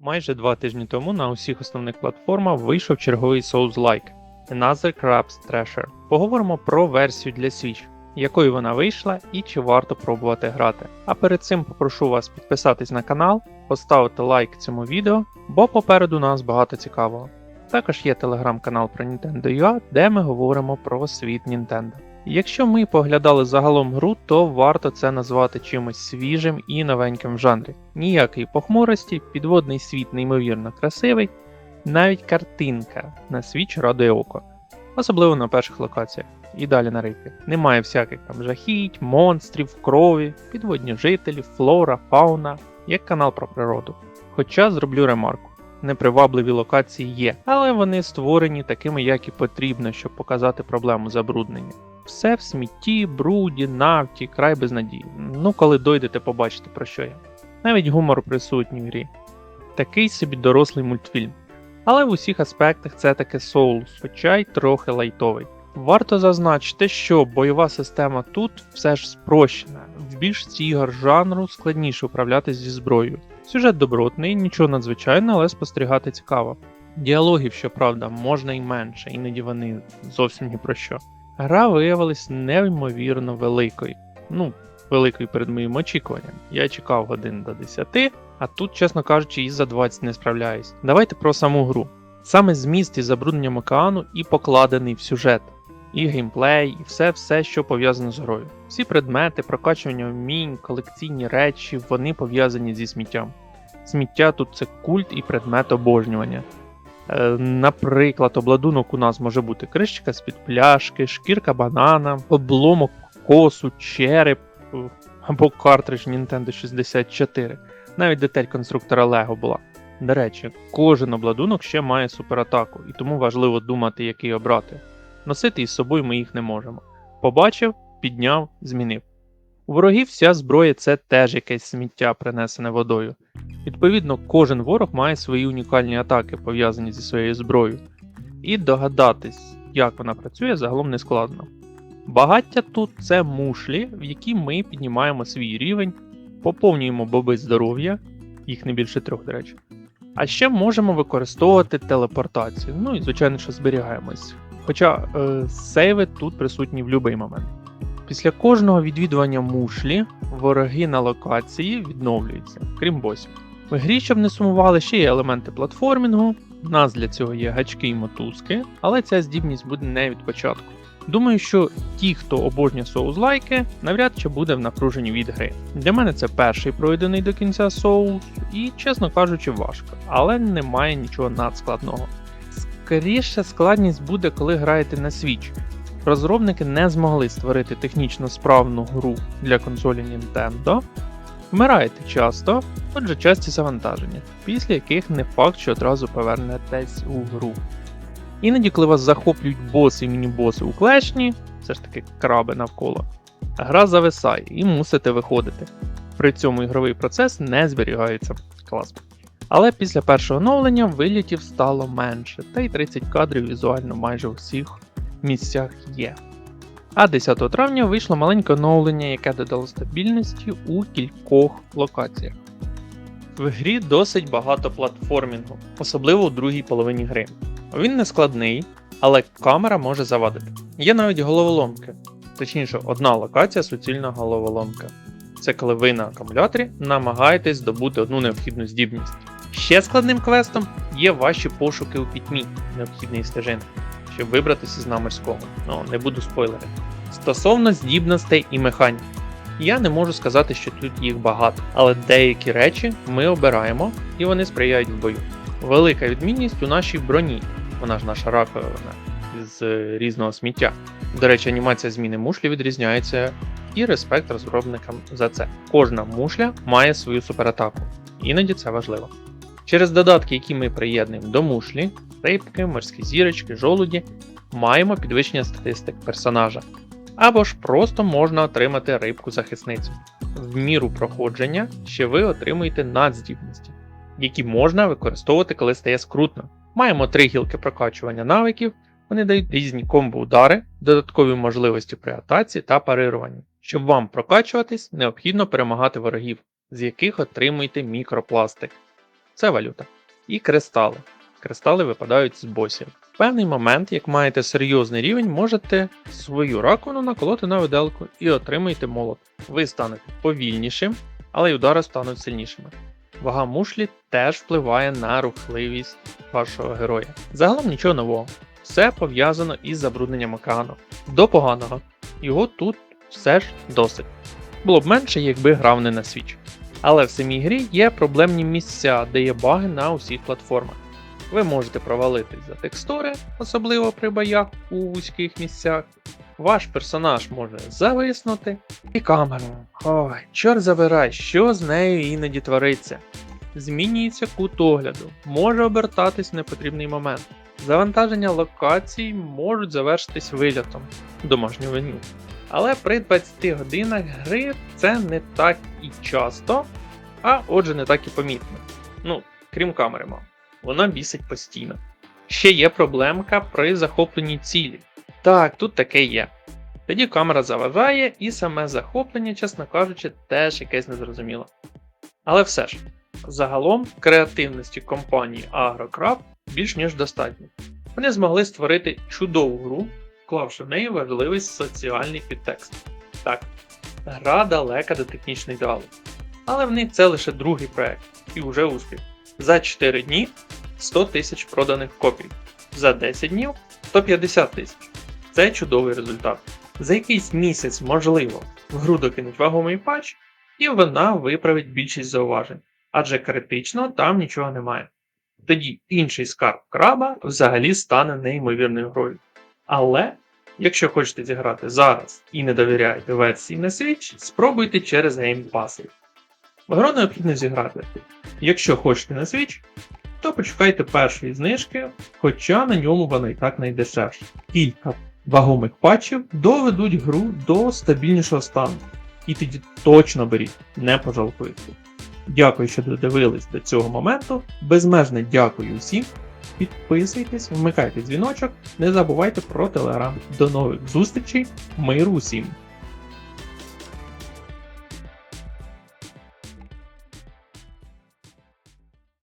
Майже два тижні тому на усіх основних платформах вийшов черговий Souls-like Another Crab's Treasure. Поговоримо про версію для Switch, якою вона вийшла і чи варто пробувати грати. А перед цим попрошу вас підписатись на канал, поставити лайк цьому відео, бо попереду нас багато цікавого. Також є телеграм-канал про Nintendo.ua, де ми говоримо про світ Nintendo. Якщо ми поглядали загалом гру, то варто це назвати чимось свіжим і новеньким в жанрі. Ніякої похмурості, підводний світ неймовірно красивий, навіть картинка на свіч радує око, особливо на перших локаціях і далі на рифі. Немає всяких там жахіть, монстрів, крові, підводні жителі, флора, фауна, як канал про природу. Хоча зроблю ремарку. Непривабливі локації є, але вони створені такими, як і потрібно, щоб показати проблему забруднення. Все в смітті, бруді, нафті, край без надії. Ну, коли дойдете, побачите про що я. Навіть гумор присутній в грі. Такий собі дорослий мультфільм. Але в усіх аспектах це таки Souls, хоча й трохи лайтовий. Варто зазначити, що бойова система тут все ж спрощена. В більшості ігор жанру складніше управлятися зі зброєю. Сюжет добротний, нічого надзвичайного, але спостерігати цікаво. Діалогів, щоправда, можна і менше, іноді вони зовсім ні про що. Гра виявилась неймовірно великою. Ну, великою перед моїм очікуванням. Я чекав годин до 10, а тут, чесно кажучи, і за 20 не справляюсь. Давайте про саму гру. Саме зміст із забрудненням океану і покладений в сюжет, і геймплей, і все, все, що пов'язано з грою. Всі предмети, прокачування вмінь, колекційні речі, вони пов'язані зі сміттям. Сміття тут це культ і предмет обожнювання. Е, Наприклад, обладунок у нас може бути кришечка з-під пляшки, шкірка банана, обломок косу, череп е, або картридж Nintendo 64. Навіть деталь конструктора Lego була. До речі, кожен обладунок ще має суператаку, і тому важливо думати, який обрати. Носити із собою ми їх не можемо. Побачив, підняв, змінив. У ворогів вся зброя це теж якесь сміття, принесене водою. Відповідно, кожен ворог має свої унікальні атаки, пов'язані зі своєю зброєю. І догадатись, як вона працює, загалом не складно. Багаття тут це мушлі, в які ми піднімаємо свій рівень, поповнюємо боби здоров'я, їх не більше трьох, до речі. А ще можемо використовувати телепортацію. Ну і звичайно, що зберігаємось. Хоча е, сейви тут присутні в будь-який момент. Після кожного відвідування мушлі вороги на локації відновлюються, крім босів. В грі, щоб не сумували, ще є елементи платформінгу. У нас для цього є гачки і мотузки, але ця здібність буде не від початку. Думаю, що ті, хто обожнює соузлайки, навряд чи буде в напруженні від гри. Для мене це перший пройдений до кінця соус, і, чесно кажучи, важко, але немає нічого надскладного. Скоріше складність буде, коли граєте на Switch. Розробники не змогли створити технічно справну гру для консолі Nintendo. Вмираєте часто, отже часті завантаження, після яких не факт, що одразу повернетесь у гру. Іноді, коли вас захоплюють боси і міні-боси у клешні, все ж таки краби навколо, гра зависає і мусите виходити. При цьому ігровий процес не зберігається. Клас. Але після першого оновлення вилітів стало менше, та й 30 кадрів візуально майже у всіх місцях є. А 10 травня вийшло маленьке оновлення, яке додало стабільності у кількох локаціях. В грі досить багато платформінгу, особливо у другій половині гри. Він не складний, але камера може завадити. Є навіть головоломки, точніше, одна локація суцільна головоломка. Це коли ви на акумуляторі намагаєтесь здобути одну необхідну здібність. Ще складним квестом є ваші пошуки у пітьмі необхідної стежини, щоб вибратися з наморського. Ну, не буду спойлерити. Стосовно здібностей і механік. Я не можу сказати, що тут їх багато, але деякі речі ми обираємо і вони сприяють в бою. Велика відмінність у нашій броні, вона ж наша раковина з різного сміття. До речі, анімація зміни мушлі відрізняється, і респект розробникам за це. Кожна мушля має свою суператаку, іноді це важливо. Через додатки, які ми приєднуємо до мушлі, рибки, морські зірочки, жолуді, маємо підвищення статистик персонажа. Або ж просто можна отримати рибку-захисницю. В міру проходження ще ви отримуєте надздібності, які можна використовувати, коли стає скрутно. Маємо три гілки прокачування навиків, вони дають різні комбо-удари, додаткові можливості при атаці та парируванні. Щоб вам прокачуватись, необхідно перемагати ворогів, з яких отримуєте мікропластик. це валюта. І кристали. Кристали випадають з босів. В певний момент, як маєте серйозний рівень, можете свою раковину наколоти на виделку і отримаєте молот. Ви станете повільнішим, але й удари стануть сильнішими. Вага мушлі теж впливає на рухливість вашого героя. Загалом нічого нового. Все пов'язано із забрудненням океану. До поганого. Його тут все ж досить. Було б менше, якби грав не на Switch. Але в самій грі є проблемні місця, де є баги на усіх платформах. Ви можете провалитись за текстури, особливо при боях у вузьких місцях. Ваш персонаж може зависнути. І камера. Ой, чорт забирай, що з нею іноді твориться. Змінюється кут огляду, може обертатись в непотрібний момент. Завантаження локацій можуть завершитись вилітом домашнього меню. Але при 20 годинах гри це не так і часто, а отже не так і помітно. Ну, крім камери, мав. Вона бісить постійно. Ще є проблемка при захопленні цілі. Так, тут таке є. Тоді камера заважає, і саме захоплення, чесно кажучи, теж якесь незрозуміле. Але все ж, загалом креативності компанії AgroCrab більш ніж достатньо. Вони змогли створити чудову гру, вклавши в неї важливий соціальний підтекст. Так, гра далека до технічної ідеалу. Але в них це лише другий проект, і вже успіх. За 4 дні 100 тисяч проданих копій, за 10 днів 150 тисяч. Це чудовий результат. За якийсь місяць, можливо, в гру докинуть вагомий патч, і вона виправить більшість зауважень, адже критично там нічого немає. Тоді інший скарб краба взагалі стане неймовірною грою. Але, якщо хочете зіграти зараз і не довіряєте версії на Switch, спробуйте через Game Гру необхідно зіграти. Якщо хочете на Switch, то почекайте першої знижки, хоча на ньому вона і так найдешевша. Кілька вагомих патчів доведуть гру до стабільнішого стану. І тоді точно беріть, не пожалкуєте. Дякую, що додивились до цього моменту. Безмежне дякую всім. Підписуйтесь, вмикайте дзвіночок, не забувайте про телеграм. До нових зустрічей, миру усім!